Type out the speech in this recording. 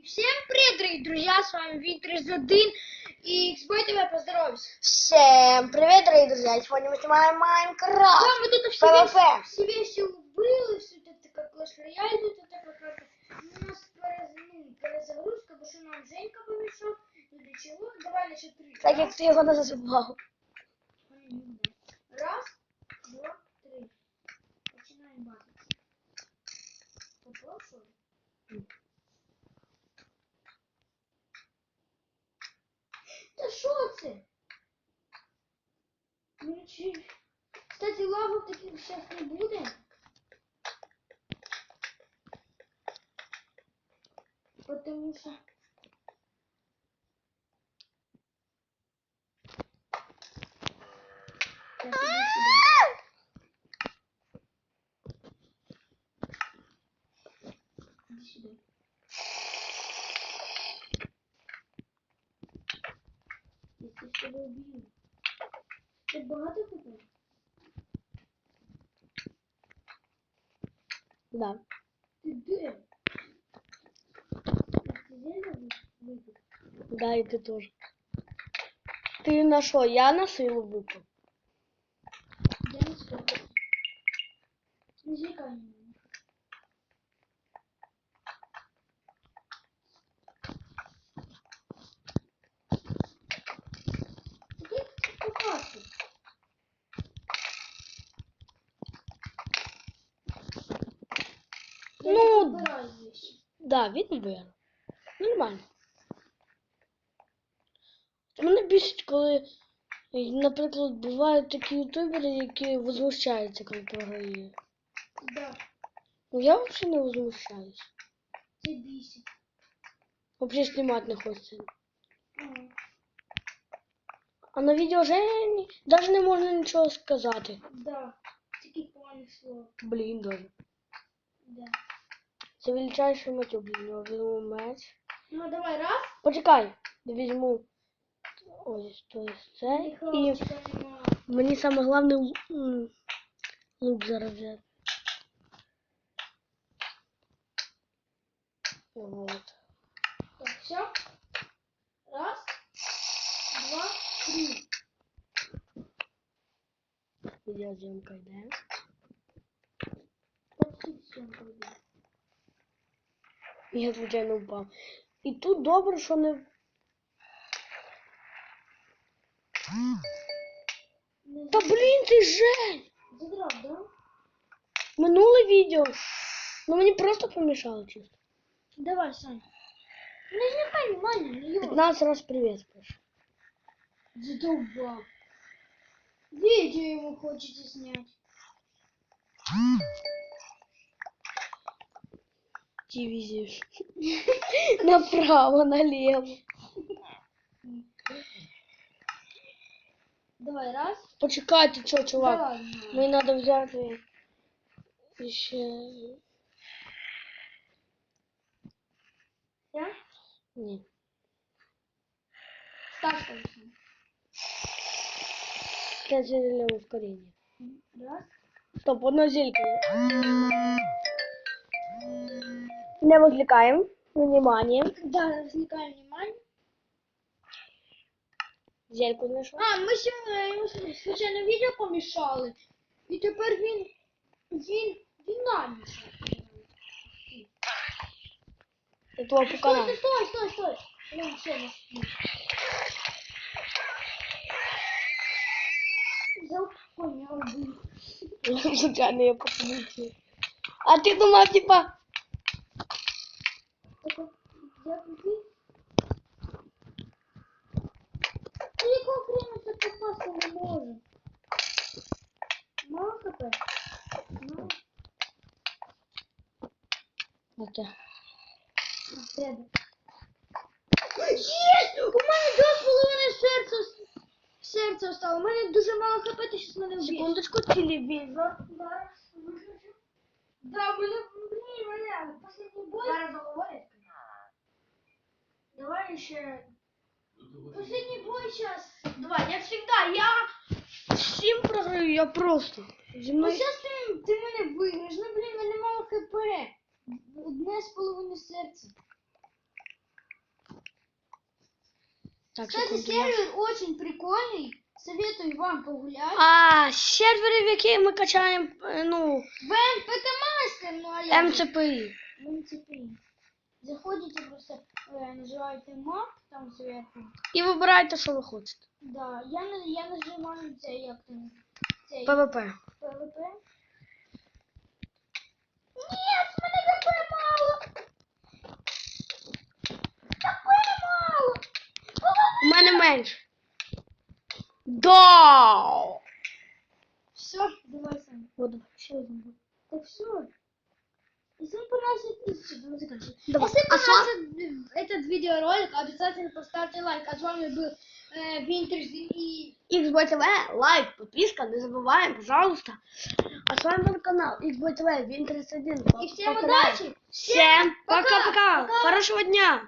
Всем привет, дорогие друзья, с вами Виктор из 1 и Xboy TV, поздоровайся. Всем привет, дорогие друзья! Сегодня мы снимаем Майнкрафт. Да, мы тут все PvP. вещи, все вещи убыли, все это как Clash Royale, тут это какая-то... У нас перез- ну, перезагрузка, потому что нам Женька помешал, ну для чего? Давай на счет три. Так як ти його не засипав. Що це? Ну. Кстати, лавок таких зараз не буде. Потому что... Сюда. Иди сюда. Я тебя с тобой убью. Ти багато тебе? Да. Ти де? Ти зелье випив? Да, і ти теж. Ти на що? Я на силу випав. Я не спробую. Не злякай мене. Ти покажи. Я Ну. Да, він виграв. Нормально. Мене бісить, коли, наприклад, бувають такі ютубери, які возмущаються, коли програє. Да, Ну я взагалі не возмущаюсь. це бісить. Взагалі знімати не хочеться. Ага. А на відео Жені навіть не можна нічого сказати. Да, тільки поганих слов. Блін, даже. Да. Це величайший матюк для нього. Візьму меч. Ну давай, раз. Почекай, візьму ось то ось це. І мені саме головне лук зараз взяти. Вот. Так, все. Раз, два, три. Відеозйомка йде. Почти все пойду. Я звичайно впав. І тут добре, що не. Не Та блін, ти Жень! Задрав, да? Минуле відео. Ну мені просто помішало чисто. Давай, Сань. Не зникай внимание, не ё. 15 раз привет пишу. Задолбал. Видео ему хочете снять. Дивизию. Направо, налево. Давай, раз. Почекай, ти чо, чувак? Давай. Мені треба взяти ще. Я? Ні. Ставь конечно. Це для ускорення. Раз. Стоп, одно зелька. Не возлікаємо. Внимание. Да, развлекаем внимание. Зельку знайшов. А, ми сьогодні йому случайно відео помішали. І тепер він. Він. Твого Стой, стой, стой, стой, стой. Ну, все, ну. Взял коня. Звичайно, я попадаю. А ти думав, типа, Такой, я купил. Ну, якого хрена це попасти не може? Мало хп? Ну, Оте. В тебе. Єсть! У мене два з половиною серця серця остало. У мене дуже мало хп, ти щас мене вб'єш. Секундочку, телевізор. Зараз виключу. Да, мене, блін, мене, последній бой. Зараз договорять. Ще. Последний бой сейчас. Давай, я всегда, я. Всім програю, я просто. Зі Ну мною сейчас ти, ти мене виграєш. Ну, блін, мене мало хп. Одне з половиною серця. Так, Кстати, секунду. я- сервер очень прикольный. Советую вам погулять. А, сервери, в які ми качаємо, е, ну, В МПТ Мастер, ну а я... МЦПІ. В МЦП. Заходите просто, э, нажимаете мап там сверху. І вибирайте, що ви хочете. Да, я, на- я нажимаю цей, як там, цей, ПВП. ПВП. Нет, в мене ГП мало. ГП мало. У мене менше. Да! Все, давай сам. Вот, буде. Так все. Если вам понравился этот давай заканчивай. Давай. Если А с вами- понравился этот видеоролик, обязательно поставьте лайк. А с вами был э, Винтерс и XBTV, лайк, подписка, не забываем, пожалуйста. А с вами был канал XBTV, Винтерс 1. И всем удачи! Всем пока! пока-пока! Пока! Хорошего дня!